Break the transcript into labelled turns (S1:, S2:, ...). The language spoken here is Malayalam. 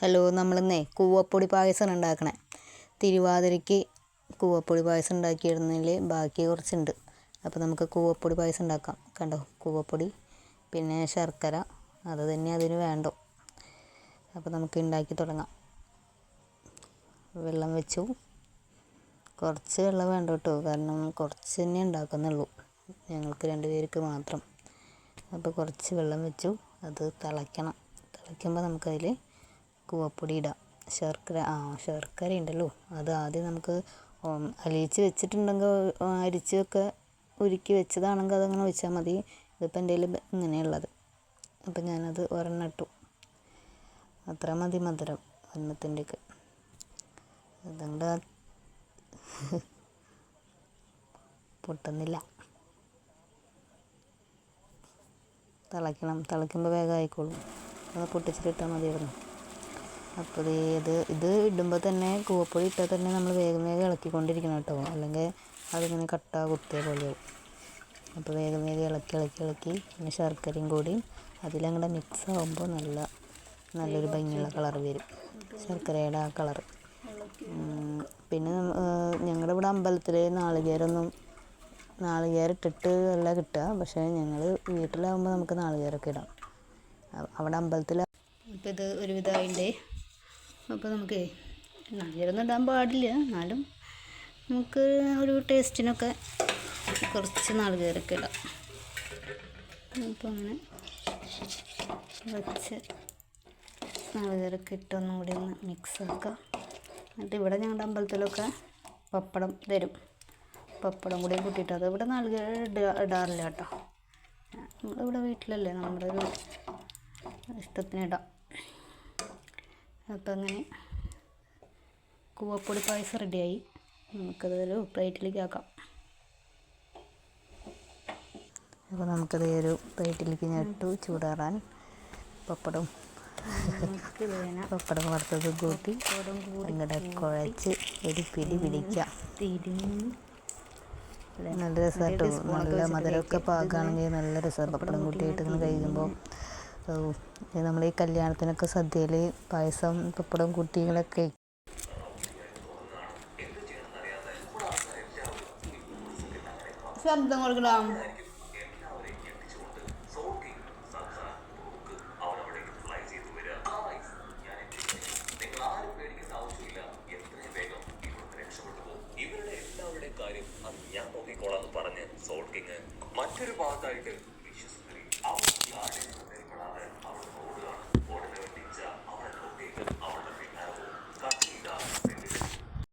S1: ഹലോ നമ്മളിന്നേ കൂവപ്പൊടി പായസമാണ് ഉണ്ടാക്കണേ. തിരുവാതിരയ്ക്ക് കൂവപ്പൊടി പായസം ഉണ്ടാക്കിയിരുന്നതിൽ ബാക്കി കുറച്ചുണ്ട്. അപ്പോൾ നമുക്ക് കൂവപ്പൊടി പായസം ഉണ്ടാക്കാം. കണ്ടോ? കൂവപ്പൊടി പിന്നെ ശർക്കര അത് തന്നെ അതിന് വേണ്ടോ? അപ്പോൾ നമുക്ക് ഉണ്ടാക്കി തുടങ്ങാം. വെള്ളം വെച്ചു. കുറച്ച് വെള്ളം വേണ്ട കേട്ടോ. കാരണം കുറച്ച് തന്നെ ഉണ്ടാക്കുന്നുള്ളൂ. ഞങ്ങൾക്ക് രണ്ട് പേർക്ക് മാത്രം. അപ്പോൾ കുറച്ച് വെള്ളം വെച്ചു. അത് തിളയ്ക്കണം. തിളയ്ക്കുമ്പോൾ നമുക്കതിൽ കൂവപ്പൊടി ഇടാം ശർക്കര ആ ശർക്കര ഉണ്ടല്ലോ. അത് ആദ്യം നമുക്ക് അലിയിച്ച് വെച്ചിട്ടുണ്ടെങ്കിൽ അരിച്ചൊക്കെ ഉരുക്കി വെച്ചതാണെങ്കിൽ അതങ്ങനെ ഒഴിച്ചാൽ മതി. ഇതിപ്പോൾ എന്റെ കയ്യിൽ ഇങ്ങനെയുള്ളത്. അപ്പം ഞാനത് ഒരെണ്ണം ഇട്ടു. അത്ര മതി മധുരം ഒരെണ്ണത്തിന്റെയൊക്കെ. അതുകൊണ്ട് പൊട്ടുന്നില്ല. തിളയ്ക്കണം. തിളയ്ക്കുമ്പോൾ വേഗം ആയിക്കോളും. അത് പൊട്ടിച്ചിട്ടിട്ടാൽ മതിയായിരുന്നു. അപ്പോൾ ഇത് ഇത് ഇടുമ്പോൾ തന്നെ കൂവപ്പൊടി ഇട്ടാൽ തന്നെ നമ്മൾ വേഗം വേഗം ഇളക്കിക്കൊണ്ടിരിക്കണം കേട്ടോ. അല്ലെങ്കിൽ അതിങ്ങനെ കട്ട കുത്തിയ പോലെയാവും. അപ്പോൾ വേഗം വേഗം ഇളക്കി ഇളക്കി ഇളക്കി പിന്നെ ശർക്കരയും കൂടി അതിലങ്ങടെ മിക്സ് ആകുമ്പോൾ നല്ല നല്ലൊരു ഭംഗിയുള്ള കളർ വരും. ശർക്കരയുടെ ആ കളർ പിന്നെ ഞങ്ങളുടെ ഇവിടെ അമ്പലത്തിൽ നാളികേരമൊന്നും നാളികേരം ഇട്ടിട്ട് അല്ല കിട്ടുക പക്ഷേ ഞങ്ങൾ വീട്ടിലാകുമ്പോൾ നമുക്ക് നാളികേരമൊക്കെ ഇടാം. അവിടെ അമ്പലത്തിൽ അപ്പോൾ ഇത് ഒരുവിധമായിട്ടേ അപ്പോൾ നമുക്ക് നാളികേരമൊന്നും ഇടാൻ പാടില്ല. എന്നാലും നമുക്ക് ഒരു ടേസ്റ്റിനൊക്കെ കുറച്ച് നാളികേരമൊക്കെ ഇടാം. അപ്പോൾ അങ്ങനെ വെച്ച് നാളികേരമൊക്കെ ഇട്ട് ഒന്നും കൂടി ഒന്ന് മിക്സ് ആക്കാം. എന്നിട്ട് ഇവിടെ ഞങ്ങളുടെ അമ്പലത്തിലൊക്കെ പപ്പടം തരും പപ്പടം കൂടി കൂട്ടിയിട്ട് അത് ഇവിടെ നാളികേരം ഇടുക ഇടാറില്ല കേട്ടോ. നമ്മളിവിടെ വീട്ടിലല്ലേ? നമ്മുടെ ഒരു ഇഷ്ടത്തിന് ഇടാം. അപ്പം അങ്ങനെ കൂവപ്പൊടി പായസം റെഡിയായി. നമുക്കതൊരു പ്ലേറ്റിലേക്ക് ആക്കാം. അപ്പോൾ നമുക്കത് ഒരു പ്ലേറ്റിലേക്ക് ഞെട്ടു ചൂടാറാൻ പപ്പടം പപ്പടം വറുത്തത് കൂട്ടി ഇങ്ങടെ കുഴച്ച് ഒരു പിടി പിടിക്കാം. നല്ല രസമായിട്ട് നല്ല മധുരമൊക്കെ പാകാണെങ്കിൽ നല്ല രസമാണ് പപ്പടം കൂട്ടിയിട്ട് ഇങ്ങനെ കഴിക്കുമ്പോൾ നമ്മൾ ഈ കല്യാണത്തിനൊക്കെ സദ്യയിൽ പായസം പപ്പടം കുട്ടികളൊക്കെ. ശബ്ദം കൊടുക്കണം കാര്യം അത് ഞാൻ മറ്റൊരു ഭാഗത്തായിട്ട് വിശ്വസിക്കും Amen. Amen.